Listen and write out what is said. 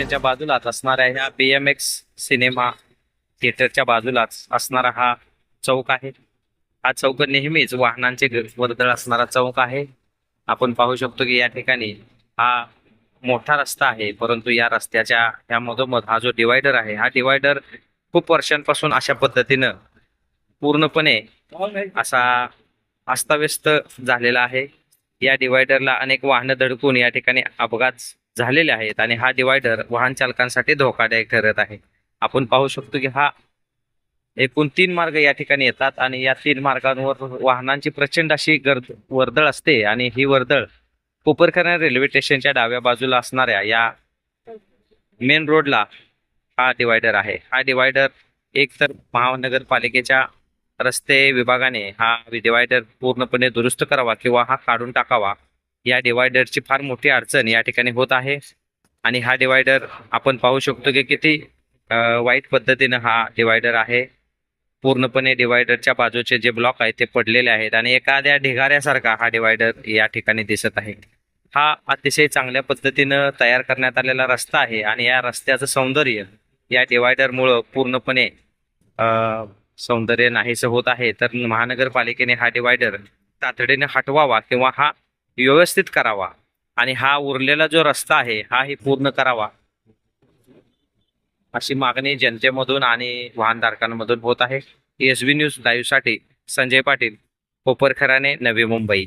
स्टेशनच्या बाजूलाच असणाऱ्या ह्या बी एम एक्स सिनेमा थिएटरच्या बाजूलाच असणारा हा चौक आहे. हा चौक नेहमीच वाहनांचे वर्दळ असणारा चौक आहे. आपण पाहू शकतो की या ठिकाणी हा मोठा रस्ता आहे परंतु या रस्त्याच्या ह्या मधोमध हा जो डिवायडर आहे हा डिवायडर खूप वर्षांपासून अशा पद्धतीनं पूर्णपणे असा अस्ताव्यस्त झालेला आहे. या डिवायडरला अनेक वाहनं धडकून या ठिकाणी अपघात झालेले आहेत आणि हा डिवायडर वाहन चालकांसाठी धोकादायक ठरत आहे. आपण पाहू शकतो की हा एकूण तीन मार्ग या ठिकाणी येतात आणि या तीन मार्गांवर वाहनांची प्रचंड अशी गर्द वर्दळ असते आणि ही वर्दळ कोपरखरणा रेल्वे स्टेशनच्या डाव्या बाजूला असणाऱ्या या मेन रोडला हा डिवायडर आहे. हा डिवायडर एक तर महानगरपालिकेच्या रस्ते विभागाने हा डिवायडर पूर्णपणे दुरुस्त करावा किंवा हा काढून टाकावा. या डिवायडरची फार मोठी अडचण या ठिकाणी होत आहे. आणि हा डिवायडर आपण पाहू शकतो की किती वाईट पद्धतीनं हा डिवायडर आहे. पूर्णपणे डिवायडरच्या बाजूचे जे ब्लॉक आहेत ते पडलेले आहेत आणि एखाद्या ढिगाऱ्यासारखा हा डिवायडर या ठिकाणी दिसत आहे. हा अतिशय चांगल्या पद्धतीनं तयार करण्यात आलेला रस्ता आहे आणि या रस्त्याचं सौंदर्य या डिवायडरमुळं पूर्णपणे सौंदर्य नाहीसं होत आहे. तर महानगरपालिकेने हा डिवायडर तातडीने हटवावा किंवा हा व्यवस्थित करावा. आणि हा उरलेला जो रस्ता आहे हाही पूर्ण करावा. अशी मागणी जनतेमधून आणि वाहनधारकांमधून होत आहे. एस बी न्यूज लाईव्हसाठी संजय पाटील कोपरखराने नवी मुंबई.